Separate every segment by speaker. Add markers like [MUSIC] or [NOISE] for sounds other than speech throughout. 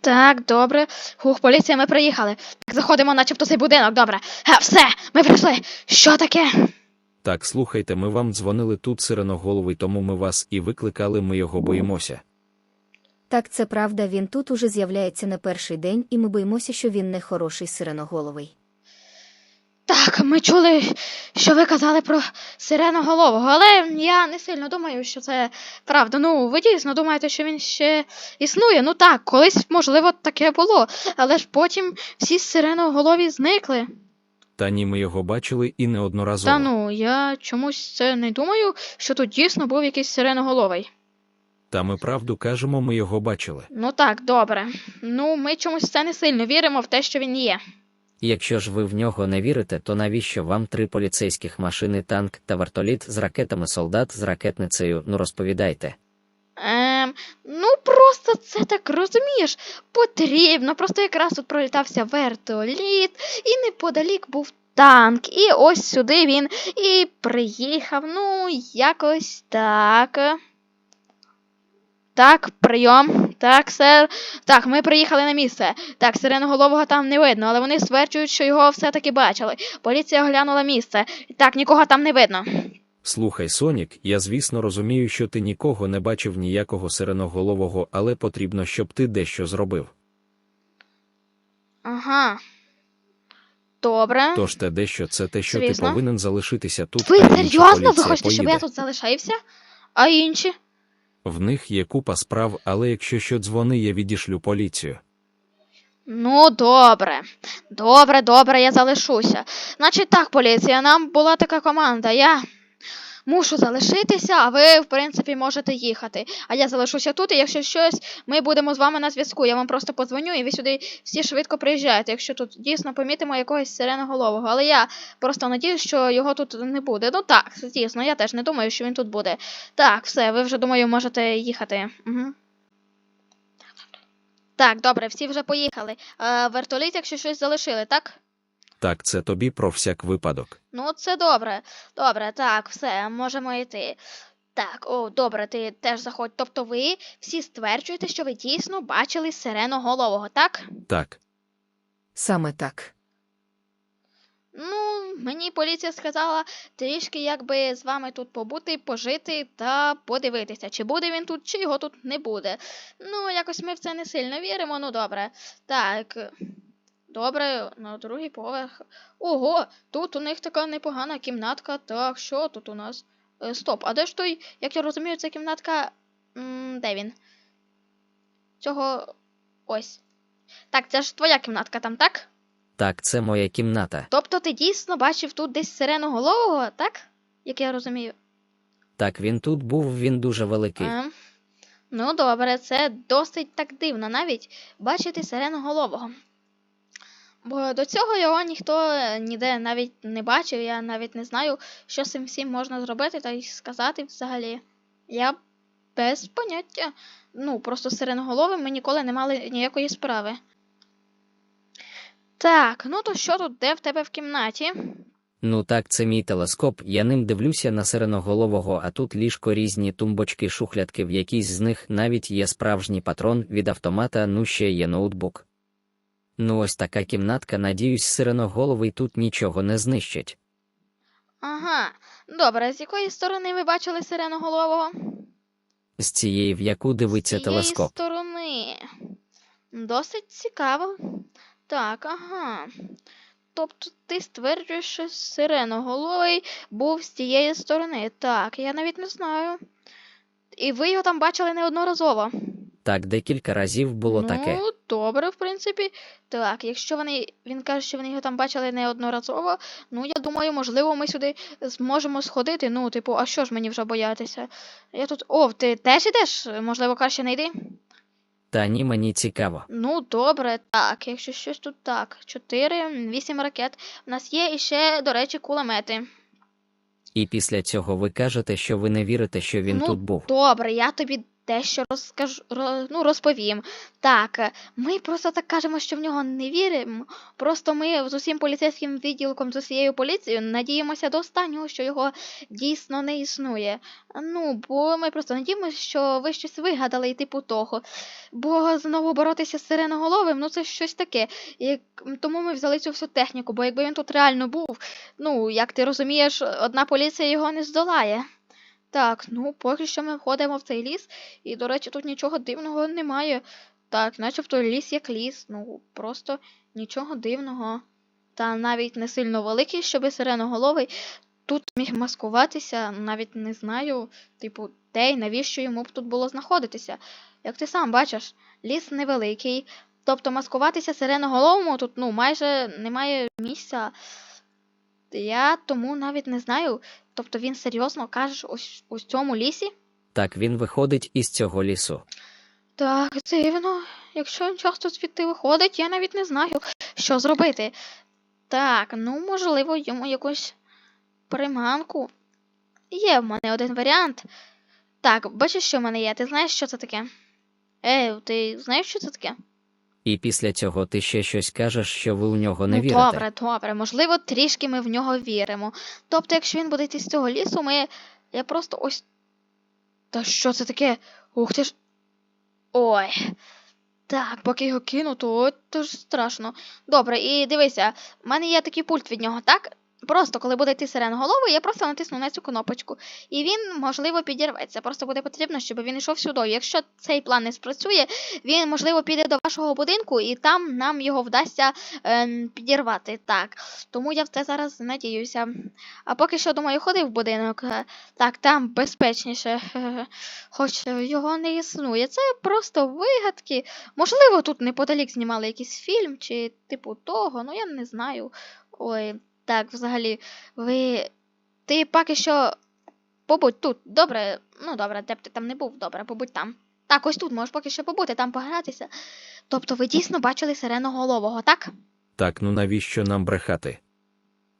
Speaker 1: Так, добре. Хух, поліція, ми приїхали. Так, заходимо, начебто цей будинок, добре. Е, все, ми прийшли. Що таке?
Speaker 2: Так, слухайте, ми вам дзвонили тут сиреноголовий, тому ми вас і викликали, ми його боїмося.
Speaker 3: Так, це правда, він тут уже з'являється на перший день, і ми боїмося, що він не хороший сиреноголовий.
Speaker 1: Так, ми чули, що ви казали про сиреноголового, але я не сильно думаю, що це правда. Ну, ви дійсно думаєте, що він ще існує. Ну так, колись, можливо, таке було, але ж потім всі сиреноголові зникли.
Speaker 2: Та ні, ми його бачили і неодноразово.
Speaker 1: Та ну, я чомусь це не думаю, що тут дійсно був якийсь сиреноголовий.
Speaker 2: Та ми правду кажемо, ми його бачили.
Speaker 1: Ну так, добре. Ну, ми чомусь це не сильно віримо в те, що він є.
Speaker 4: Якщо ж ви в нього не вірите, то навіщо вам три поліцейських машини, танк та вертоліт з ракетами солдат з ракетницею? Ну розповідайте.
Speaker 1: Ем, ну просто це так розумієш, потрібно. Просто якраз тут пролітався вертоліт, і неподалік був танк. І ось сюди він і приїхав. Ну, якось так. Так, прийом. Так, сер. Так, ми приїхали на місце. Так, сиреноголового там не видно, але вони стверджують, що його все-таки бачили. Поліція оглянула місце. Так, нікого там не видно.
Speaker 2: Слухай, Сонік, я звісно розумію, що ти нікого не бачив ніякого сиреноголового, але потрібно, щоб ти дещо зробив.
Speaker 1: Ага. Добре.
Speaker 2: Тож те дещо це те, що
Speaker 1: Звісно.
Speaker 2: ти повинен залишитися тут.
Speaker 1: Ви
Speaker 2: а інша
Speaker 1: серйозно? Ви
Speaker 2: поліція
Speaker 1: хочете, щоб я
Speaker 2: поїде.
Speaker 1: тут залишився? А інші?
Speaker 2: В них є купа справ, але якщо що дзвони, я відішлю поліцію.
Speaker 1: Ну, добре. Добре, добре, я залишуся. Значить так, поліція, нам була така команда. Я мушу залишитися, а ви, в принципі, можете їхати. А я залишуся тут, і якщо щось, ми будемо з вами на зв'язку. Я вам просто подзвоню, і ви сюди всі швидко приїжджаєте, якщо тут дійсно помітимо якогось сиреноголового. Але я просто надіюсь, що його тут не буде. Ну так, дійсно, я теж не думаю, що він тут буде. Так, все, ви вже думаю, можете їхати. Угу. Так, добре, всі вже поїхали. Е, вертоліт, якщо щось залишили, так?
Speaker 2: Так, це тобі про всяк випадок.
Speaker 1: Ну, це добре. Добре, так, все, можемо йти. Так, о, добре, ти теж заходь. Тобто ви всі стверджуєте, що ви дійсно бачили сиреноголового, так?
Speaker 2: Так,
Speaker 3: Саме так.
Speaker 1: Ну, мені поліція сказала трішки якби з вами тут побути, пожити та подивитися, чи буде він тут, чи його тут не буде. Ну, якось ми в це не сильно віримо, ну добре. Так. Добре, на другий поверх. Ого, тут у них така непогана кімнатка. Так, що тут у нас? Е, стоп, а де ж той, як я розумію, ця кімнатка. М, де він? Цього. Ось. Так, це ж твоя кімнатка там, так?
Speaker 4: Так, це моя кімната.
Speaker 1: Тобто ти дійсно бачив тут десь сиреноголового, так? Як я розумію.
Speaker 4: Так, він тут був, він дуже великий.
Speaker 1: Ем, Ну, добре, це досить так дивно навіть бачити сиреноголового. Бо до цього його ніхто е, ніде навіть не бачив, я навіть не знаю, що з цим всім можна зробити та й сказати взагалі. Я без поняття. Ну, просто з сиреноголовим ми ніколи не мали ніякої справи. Так, ну то що тут, де в тебе в кімнаті?
Speaker 4: Ну так, це мій телескоп. Я ним дивлюся на сиреноголового, а тут ліжко різні тумбочки, шухлядки, в якійсь з них навіть є справжній патрон від автомата, ну ще є ноутбук. Ну ось така кімнатка, надіюсь, сиреноголовий тут нічого не знищить.
Speaker 1: Ага, добре, з якої сторони ви бачили сиреноголового?
Speaker 4: З цієї, в яку дивиться
Speaker 1: З цієї
Speaker 4: телескоп.
Speaker 1: сторони. Досить цікаво. Так, ага. Тобто ти стверджуєш, що сиреноголовий був з тієї сторони. Так, я навіть не знаю. І ви його там бачили неодноразово.
Speaker 4: Так, декілька разів було
Speaker 1: ну,
Speaker 4: таке.
Speaker 1: добре, в принципі. Так, якщо вони. Він каже, що вони його там бачили неодноразово, ну я думаю, можливо, ми сюди зможемо сходити. Ну, типу, а що ж мені вже боятися? Я тут. О, ти теж ідеш? Можливо, краще не йди?
Speaker 4: Та ні, мені цікаво.
Speaker 1: Ну, добре, так, якщо щось тут так. Чотири, вісім ракет. У нас є іще, до речі, кулемети.
Speaker 4: І після цього ви кажете, що ви не вірите, що він
Speaker 1: ну,
Speaker 4: тут був.
Speaker 1: Добре, я тобі дещо розкажу, ро, ну, розповім. Так, е, ми просто так кажемо, що в нього не віримо. Просто ми з усім поліцейським відділком, з усією поліцією надіємося до останнього, що його дійсно не існує. Ну, бо ми просто надіємося, що ви щось вигадали і типу того. Бо знову боротися з сиреноголовим, ну це щось таке. Як... Тому ми взяли цю всю техніку, бо якби він тут реально був, ну, як ти розумієш, одна поліція його не здолає. Так, ну поки що ми входимо в цей ліс, і, до речі, тут нічого дивного немає. Так, начебто ліс як ліс, ну просто нічого дивного. Та навіть не сильно великий, щоби сиреноголовий тут міг маскуватися, навіть не знаю, типу, де й навіщо йому б тут було знаходитися. Як ти сам бачиш, ліс невеликий, тобто маскуватися сиреноголовому тут ну, майже немає місця. Я тому навіть не знаю. Тобто він серйозно кажеш ось у цьому лісі?
Speaker 4: Так він виходить із цього лісу.
Speaker 1: Так, дивно. Якщо він часто звідти виходить, я навіть не знаю, що зробити. Так, ну, можливо, йому якусь приманку. Є в мене один варіант. Так, бачиш, що в мене є? Ти знаєш, що це таке? Ей, ти знаєш, що це таке?
Speaker 4: І після цього ти ще щось кажеш, що ви у нього не
Speaker 1: ну,
Speaker 4: вірите.
Speaker 1: добре, добре. Можливо, трішки ми в нього віримо. Тобто, якщо він буде йти з цього лісу, ми. Я просто ось. Та що це таке? Ух ти ж. Ой. Так, поки його кину, то, то ж страшно. Добре, і дивися, в мене є такий пульт від нього, так? Просто коли буде йти сиреноголовий, я просто натисну на цю кнопочку. І він, можливо, підірветься. Просто буде потрібно, щоб він йшов сюди. Якщо цей план не спрацює, він, можливо, піде до вашого будинку, і там нам його вдасться ем, підірвати. Так. Тому я в це зараз надіюся. А поки що, думаю, ходи в будинок. Е, Так, там безпечніше. Е, [LAUGHS] Хоч його не існує. Це просто вигадки. Можливо, тут неподалік знімали якийсь фільм чи типу того, ну я не знаю. Ой, так, взагалі, ви. Ти поки що побудь тут. Добре, ну добре, де б ти там не був, добре, побудь там. Так, ось тут можеш поки що побути, там погратися. Тобто ви дійсно бачили сиреноголового, так?
Speaker 2: Так ну навіщо нам брехати?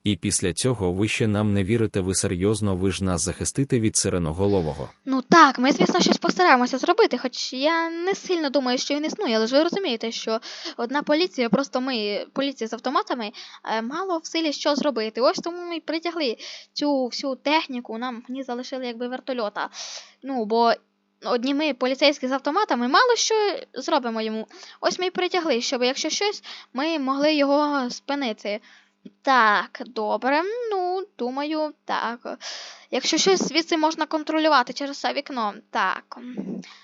Speaker 2: І після цього ви ще нам не вірите, ви серйозно, ви ж нас захистите від сиреноголового.
Speaker 1: Ну так, ми, звісно, щось постараємося зробити, хоч я не сильно думаю, що він існує, але ж ви розумієте, що одна поліція, просто ми, поліція з автоматами, е, мало в силі що зробити. Ось тому ми притягли цю всю техніку, нам мені залишили якби вертольота. Ну, бо одні ми, поліцейські з автоматами, мало що зробимо йому. Ось ми й притягли, щоб якщо щось, ми могли його спинити. Так, добре, ну, думаю, так. Якщо щось звідси можна контролювати через це вікно. Так.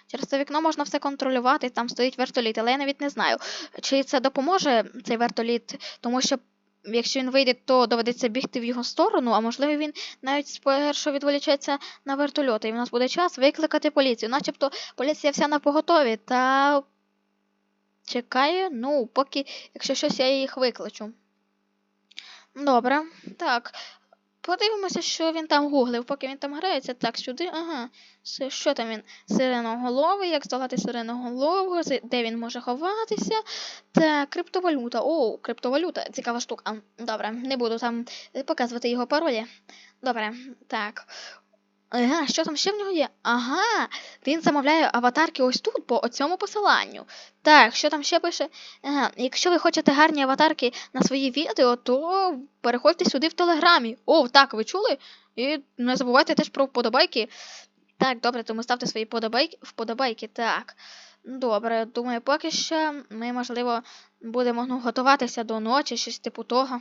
Speaker 1: Через це вікно можна все контролювати, там стоїть вертоліт, але я навіть не знаю, чи це допоможе цей вертоліт, тому що. Якщо він вийде, то доведеться бігти в його сторону, а можливо він навіть спершу відволічеться на вертольоти, і в нас буде час викликати поліцію. Начебто поліція вся на поготові, та чекає, ну, поки, якщо щось, я їх викличу. Добре, так. Подивимося, що він там гуглив, поки він там грається. Так, сюди, ага. Що там він? Сиреноголовий, як здолати сиреноголового, де він може ховатися. Так, криптовалюта. О, криптовалюта, цікава штука. Добре, не буду там е, показувати його паролі. Добре, так. Ага, що там ще в нього є? Ага, він замовляє аватарки ось тут, по цьому посиланню. Так, що там ще пише? Ага, якщо ви хочете гарні аватарки на свої відео, то переходьте сюди в Телеграмі. О, так, ви чули? І не забувайте теж про вподобайки. Так, добре, тому ставте свої вподобайки, вподобайки. Так. Добре, думаю, поки що ми, можливо, будемо ну, готуватися до ночі, щось типу того.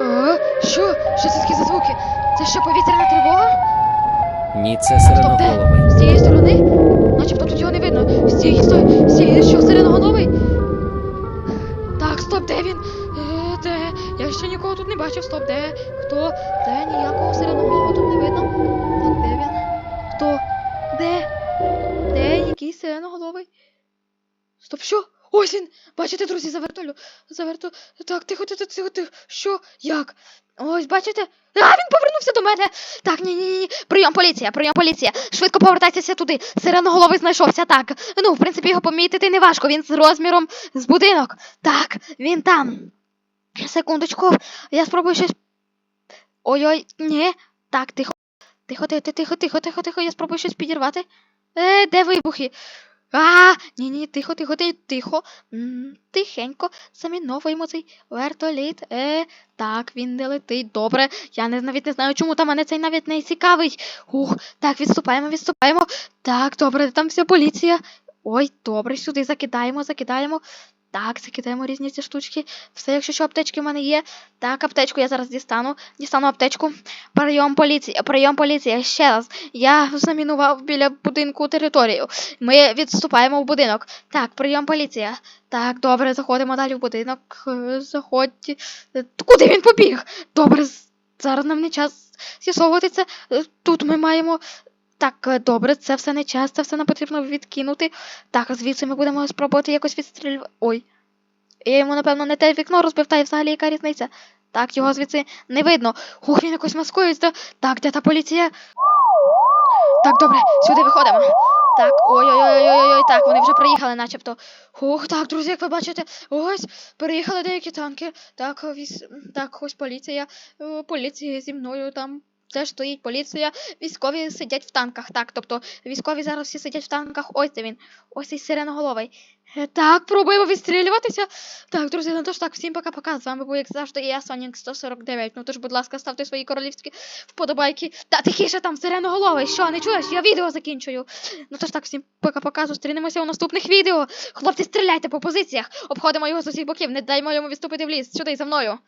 Speaker 1: О, що? Що це такі за звуки? Це що, повітряна тривога?
Speaker 4: Ні, це сиреноголовий.
Speaker 1: З цієї сторони? Начебто тут його не видно. З цієї сторони. З цієї що сиреноголовий? Так, стоп, де він? Е, де? Я ще нікого тут не бачив. Стоп, де? Хто? Де ніякого сиреноголового тут не видно. Так, де він? Хто? Де? Де який сиреноголовий? Стоп, що? Ось він! Бачите, друзі, за вертолю. Так, тихо, тихо, тихо, тихо. Що? Як? Ось, бачите? А, він повернувся до мене! Так, ні, ні, ні. Прийом поліція, прийом поліція. Швидко повертайтеся туди. Сиреноголовий знайшовся. Так. Ну, в принципі, його помітити не важко. Він з розміром з будинок. Так, він там. Секундочку, я спробую щось. Ой-ой, ні. Так, тихо. Тихо, тихо, тихо, тихо, тихо, тихо, я спробую щось підірвати. Е, де вибухи? А, ні, ні, тихо, тихо, тихо, тихо. Тихенько, заміновуємо цей вертоліт. Е, так, він не летить. Добре. Я не, навіть не знаю, чому там мене цей навіть не цікавий. Ух, так, відступаємо, відступаємо. Так, добре, там вся поліція. Ой, добре, сюди закидаємо, закидаємо. Так, закидаємо різні ці штучки. Все, якщо що, аптечки в мене є. Так, аптечку я зараз дістану. Дістану аптечку. Прийом поліції, прийом поліції. Ще раз. Я замінував біля будинку територію. Ми відступаємо в будинок. Так, прийом поліція. Так, добре, заходимо далі в будинок. Заходьте. Е, Куди він побіг? Добре, зараз нам не час з'ясовувати це. Тут ми маємо. Так, е, добре, це все не час, це все нам потрібно відкинути. Так, звідси ми будемо спробувати якось відстрілювати. Ой. Я йому, напевно, не те вікно розбив, та й взагалі яка різниця. Так, його звідси не видно. Ух, він якось маскується. Так, де та поліція? Так, добре, сюди виходимо. Так, ой-ой-ой-ой-ой, так, вони вже приїхали, начебто. Ух, так, друзі, як ви бачите, ось приїхали деякі танки. Так, віс... так, ось поліція. Е, Поліція зі мною там. Теж стоїть поліція, військові сидять в танках. Так, тобто військові зараз всі сидять в танках. Ось де він. Ось цей сиреноголовий. Е, Так, пробуємо відстрілюватися. Так, друзі, ну тож так, всім пока-пока. З вами був, як завжди, і я, Сонік 149. Ну тож, будь ласка, ставте свої королівські вподобайки. Та тихіше там сиреноголовий. Що, не чуєш? Я відео закінчую. Ну тож так, всім пока-пока. Зустрінемося у наступних відео. Хлопці, стріляйте по позиціях. Обходимо його з усіх боків. Не даймо йому відступити в ліс. Сюди за мною.